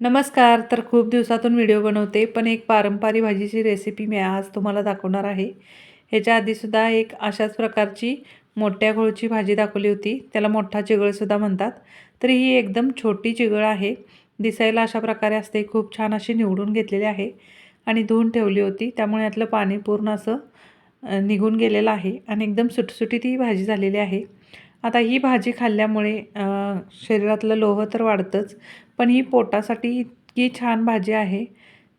नमस्कार तर खूप दिवसातून व्हिडिओ बनवते पण एक पारंपरिक भाजीची रेसिपी मी आज तुम्हाला दाखवणार आहे. ह्याच्या आधीसुद्धा एक अशाच प्रकारची मोठ्या घोळची भाजी दाखवली होती. त्याला मोठा चिगळसुद्धा म्हणतात. तर ही एकदम छोटी चिगळ आहे. दिसायला अशा प्रकारे असते. खूप छान अशी निवडून घेतलेली आहे आणि धुवून ठेवली होती. त्यामुळे यातलं पाणी पूर्ण असं निघून गेलेलं आहे आणि एकदम सुटसुटीत ही भाजी झालेली आहे. आता ही भाजी खाल्ल्यामुळे शरीरातलं लोह तर वाढतंच पण ही पोटासाठी इतकी छान भाजी आहे.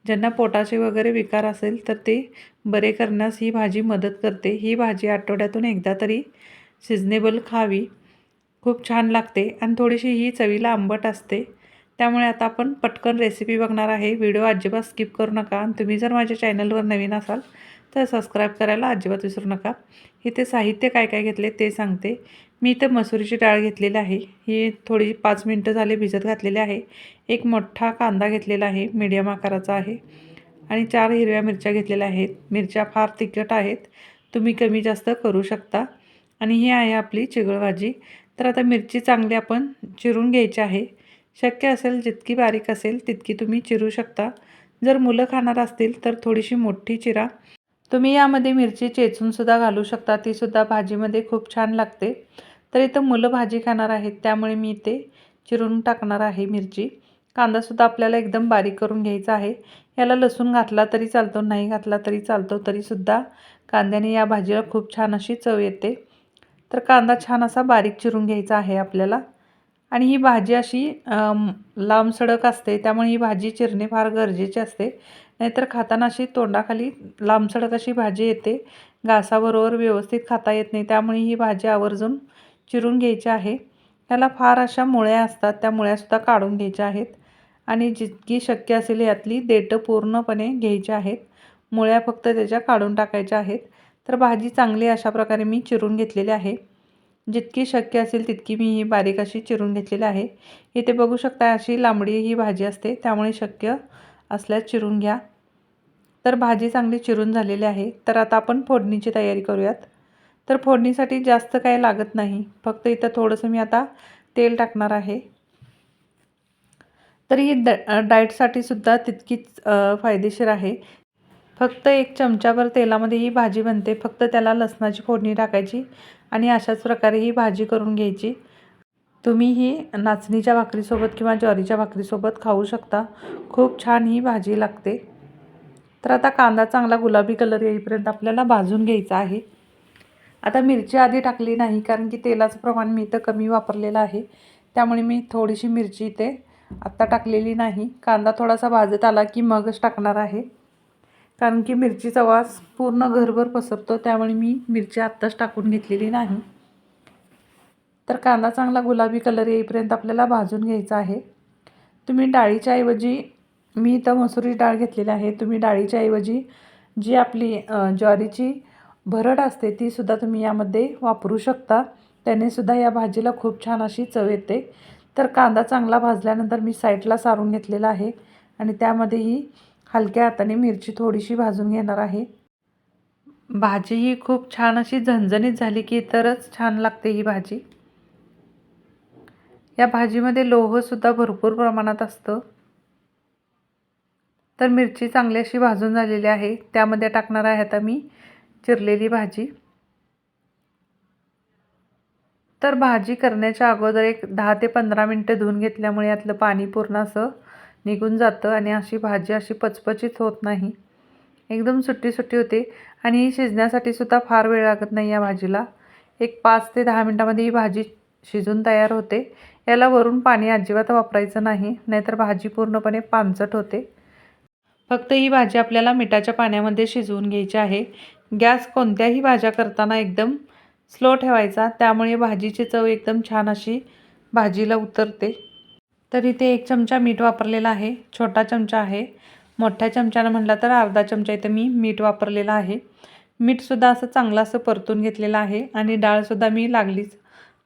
ज्यांना पोटाचे वगैरे विकार असेल तर ते बरे करण्यास ही भाजी मदत करते. ही भाजी आठवड्यातून एकदा तरी सिजनेबल खावी. खूप छान लागते आणि थोडीशी ही चवीला आंबट असते. त्यामुळे आता आपण पटकन रेसिपी बघणार आहे. व्हिडिओ अजिबात स्किप करू नका. आणि तुम्ही जर माझ्या चॅनलवर नवीन असाल तर सबस्क्राईब करायला अजिबात विसरू नका. इथे साहित्य काय काय घेतले ते सांगते. मी इथं मसुरीची डाळ घेतलेली आहे. ही थोडी पाच मिनटं झाले भिजत घातलेली आहे. एक मोठा कांदा घेतलेला आहे मीडियम आकाराचा आहे. आणि चार हिरव्या मिरच्या घेतलेल्या आहेत. मिरच्या फार तिखट आहेत. तुम्ही कमी जास्त करू शकता. आणि ही आहे आपली चिगळ भाजी. तर आता मिरची चांगली आपण चिरून घ्यायची आहे. शक्य असेल जितकी बारीक असेल तितकी तुम्ही चिरू शकता. जर मुलं खाणार असतील तर थोडीशी मोठी चिरा. तुम्ही यामध्ये मिरची चेचूनसुद्धा घालू शकता. तीसुद्धा भाजीमध्ये खूप छान लागते. तर इथं मुलं भाजी खाणार आहेत. त्यामुळे मी इथे चिरून टाकणार आहे मिरची. कांदासुद्धा आपल्याला एकदम बारीक करून घ्यायचा आहे. याला लसूण घातला तरी चालतो नाही घातला तरी चालतो तरीसुद्धा कांद्याने या भाजीला खूप छान अशी चव येते. तर कांदा छान असा बारीक चिरून घ्यायचा आहे आपल्याला. आणि ही भाजी अशी लांब सडक असते. त्यामुळे ही भाजी चिरणे फार गरजेचे असते. नाहीतर खाताना अशी तोंडाखाली लांबसडक अशी भाजी येते. घासाबरोबर व्यवस्थित खाता येत नाही. त्यामुळे ही भाजी आवर्जून चिरून घ्यायची आहे. त्याला फार अशा मुळ्या असतात. त्या मुळ्यासुद्धा काढून घ्यायच्या आहेत. आणि जितकी शक्य असेल यातली देठं पूर्णपणे घ्यायची आहेत. मुळ्या फक्त त्याच्या काढून टाकायच्या आहेत. तर भाजी चांगली अशा प्रकारे मी चिरून घेतलेली आहे. जितकी शक्य असेल तितकी मी ही बारीक अशी चिरून घेतलेली आहे. इथे बघू शकता अशी लांबडी ही भाजी असते. त्यामुळे शक्य असल्यास चिरून घ्या. तर भाजी चांगली चिरून झालेली आहे. तर आता आपण फोडणीची तयारी करूयात. तर फोडणीसाठी जास्त काही लागत नाही. फक्त इथं थोडंसं मी आता तेल टाकणार आहे. तर ही ड डाएटसाठी सुद्धा तितकीच फायदेशीर आहे. फक्त एक चमचाभर तेलामध्ये ही भाजी बनते. फक्त त्याला लसणाची फोडणी टाकायची आणि अशाच प्रकारे ही भाजी करून घ्यायची. तुम्ही ही नाचणीच्या भाकरीसोबत किंवा ज्वारीच्या भाकरीसोबत खाऊ शकता. खूप छान ही भाजी लागते. तर आता कांदा चांगला गुलाबी कलर येईपर्यंत आपल्याला भाजून घ्यायचा आहे. आता मिरची आधी टाकली नाही कारण की तेलाचं प्रमाण मी इथं कमी वापरलेलं आहे. त्यामुळे मी थोडीशी मिरची इथे आत्ता टाकलेली नाही. कांदा थोडासा भाजत आला की मगच टाकणार आहे. कारण की मिरचीचा वास पूर्ण घरभर पसरतो त्यामुळे मी मिरची आत्ताच टाकून घेतलेली नाही. तर कांदा चांगला गुलाबी कलर येईपर्यंत आपल्याला भाजून घ्यायचा आहे. तुम्ही डाळीच्या ऐवजी मी इथं मसुरी डाळ घेतलेली आहे. तुम्ही डाळीच्या ऐवजी जी आपली ज्वारीची भरड असते तीसुद्धा तुम्ही यामध्ये वापरू शकता. त्यानेसुद्धा या भाजीला खूप छान अशी चव येते. तर कांदा चांगला भाजल्यानंतर मी साईडला सारून घेतलेला आहे आणि त्यामध्ये ही हलक्या हाताने मिरची थोडीशी भाजून घेणार आहे. भाजी ही खूप छान अशी झणझणीत झाली की तरच छान लागते ही भाजी. या भाजीमध्ये लोहसुद्धा भरपूर प्रमाणात असतं. तर मिरची चांगली अशी भाजून झालेली आहे. त्यामध्ये टाकणार आहे आता मी चिरलेली भाजी. तर भाजी करण्याच्या अगोदर एक दहा ते पंधरा मिनटं धुवून घेतल्यामुळे यातलं पाणी पूर्ण असं निघून जातं आणि अशी भाजी अशी पचपचीत होत नाही. एकदम सुट्टी सुट्टी होते आणि ही शिजण्यासाठी सुद्धा फार वेळ लागत नाही या भाजीला. एक पाच ते दहा मिनटामध्ये ही भाजी शिजून तयार होते. याला वरून पाणी अजिबात वापरायचं नाही नाहीतर भाजी पूर्णपणे पांचट होते. फक्त ही भाजी आपल्याला मिठाच्या पाण्यामध्ये शिजवून घ्यायची आहे. गॅस कोणत्याही भाज्या करताना एकदम स्लो ठेवायचा त्यामुळे भाजीची चव एकदम छान अशी भाजीला उतरते. तर इथे एक चमचा मीठ वापरलेला आहे छोटा चमचा आहे. मोठ्या चमच्यानं म्हटलं तर अर्धा चमचा इथं मी मीठ वापरलेलं आहे. मीठसुद्धा असं चांगलं असं परतून घेतलेलं आहे आणि डाळसुद्धा मी लागलीच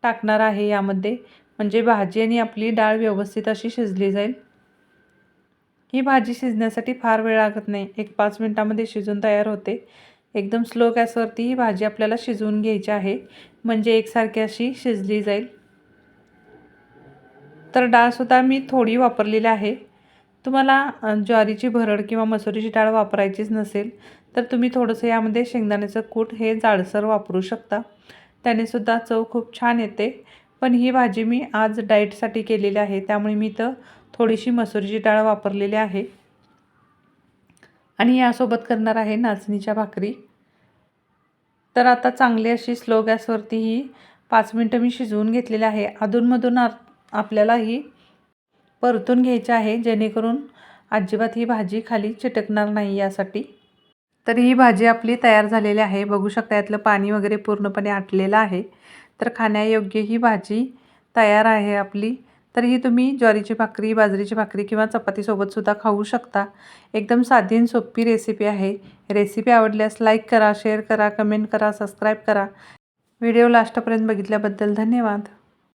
टाकणार आहे यामध्ये. म्हणजे भाजी आणि आपली डाळ व्यवस्थित अशी शिजली जाईल. ही भाजी शिजण्यासाठी फार वेळ लागत नाही. एक पाच मिनटामध्ये शिजून तयार होते. एकदम स्लो गॅसवरती ही भाजी आपल्याला शिजवून घ्यायची आहे. म्हणजे एकसारखी अशी शिजली जाईल. तर डाळसुद्धा मी थोडी वापरलेली आहे. तुम्हाला ज्वारीची भरड किंवा मसुरीची डाळ वापरायचीच नसेल तर तुम्ही थोडंसं यामध्ये शेंगदाण्याचं कूट हे जाडसर वापरू शकता. त्यानेसुद्धा चव खूप छान येते. पण ही भाजी मी आज डाएटसाठी केलेली आहे त्यामुळे मी तर थोडीशी मसुरीची डाळ वापरलेली आहे. आणि यासोबत करणार आहे नाचणीच्या भाकरी. तर आता चांगली अशी स्लो गॅसवरती ही पाच मिनटं मी शिजवून घेतलेली आहे. अधूनमधून आ आपल्याला ही परतून घ्यायची आहे जेणेकरून अजिबात ही भाजी खाली चिटकणार नाही यासाठी. तर ही भाजी आपली तयार झालेली आहे. बघू शकता यातलं पाणी वगैरे पूर्णपणे आटलेलं आहे. तर खाण्यायोग्य ही भाजी तयार आहे आपली. तर ही तुम्ही ज्वारीची भाकरी बाजरीची भाकरी किंवा चपातीसोबतसुद्धा खाऊ शकता. एकदम साधी आणि सोपी रेसिपी आहे. रेसिपी आवडल्यास लाईक करा शेअर करा कमेंट करा सबस्क्राईब करा. व्हिडिओ लास्टपर्यंत बघितल्याबद्दल धन्यवाद.